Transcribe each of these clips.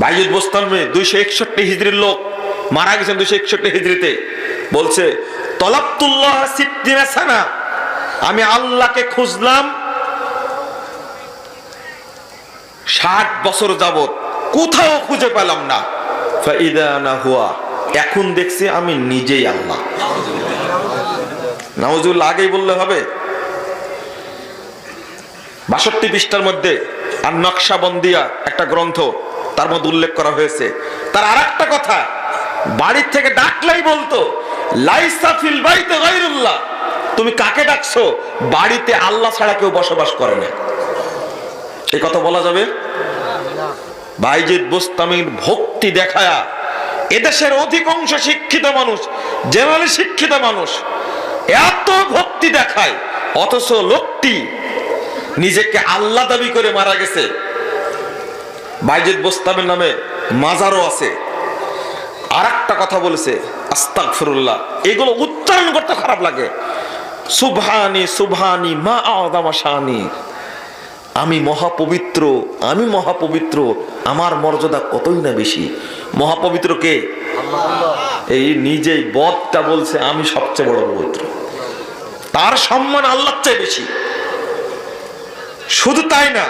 বাইজুদ বোস্তানমে দুইশো একষট্টি হিজড়ির লোক মারা গেছেন দুইশো একষট্টি হিজড়িতে বলছে আমি আল্লাহকে খুঁজলাম ষাট বছর যাবত কোথাও খুঁজে পেলাম না। হুয়া, এখন দেখছি আমি নিজেই আল্লাহ। নাওজুল আগেই বললে হবে, বাষট্টি পৃষ্ঠার মধ্যে আর নকশাবন্দিয়া একটা গ্রন্থ তার মধ্যে উল্লেখ করা হয়েছে। তার আর একটা কথা, বাড়ির থেকে ডাকলেই বলতো তুমি কাকে ডাকছো? বাড়িতে আল্লাহ ছাড়া কেউ বসবাস করে না। এই কথা বলা যাবে? বাইজিদ বোস্তামির ভক্তি দেখায়া, এদেশের অধিকাংশ শিক্ষিত মানুষ, জেনারেলি শিক্ষিত মানুষ, এত ভক্তি দেখায়, অথচ লোকটি নিজেকে আল্লাহ দাবি করে মারা গেছে। বাইজিদ বোস্তামের নামে মাজারও আছে। আর একটা কথা বলেছে আস্তাক ফিরুল্লাহ এগুলো উচ্চারণ করতে খারাপ লাগে। সুবহানি সুভানি মা আদামা শাহানি আমি মহাপবিত্র আমি মহাপবিত্র আমার মর্যাদা কতই না বেশি। মহাপবিত্র কে? এই নিজেই বদটা বলছে আমি সবচেয়ে বড় পবিত্র। তার সম্মান আল্লাহর চেয়ে বেশি। শুধু তাই না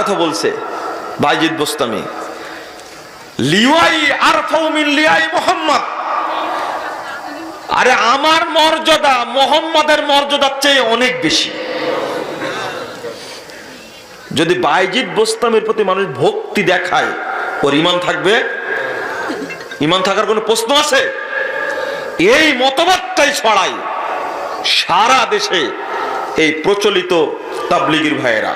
কথা বলছে। বাইজিদ বোস্তামি। আরে আমার মর্যাদা মোহাম্মদের মর্যাদার চেয়ে অনেক বেশি। যদি বাইজিদ বোস্তামের প্রতি মানুষ ভক্তি দেখায়, ওর ইমান থাকবে? ইমান থাকার কোনো প্রশ্ন আছে? এই মতবাদটাই ছড়াই সারা দেশে এই প্রচলিত তাবলিগির ভাইয়েরা।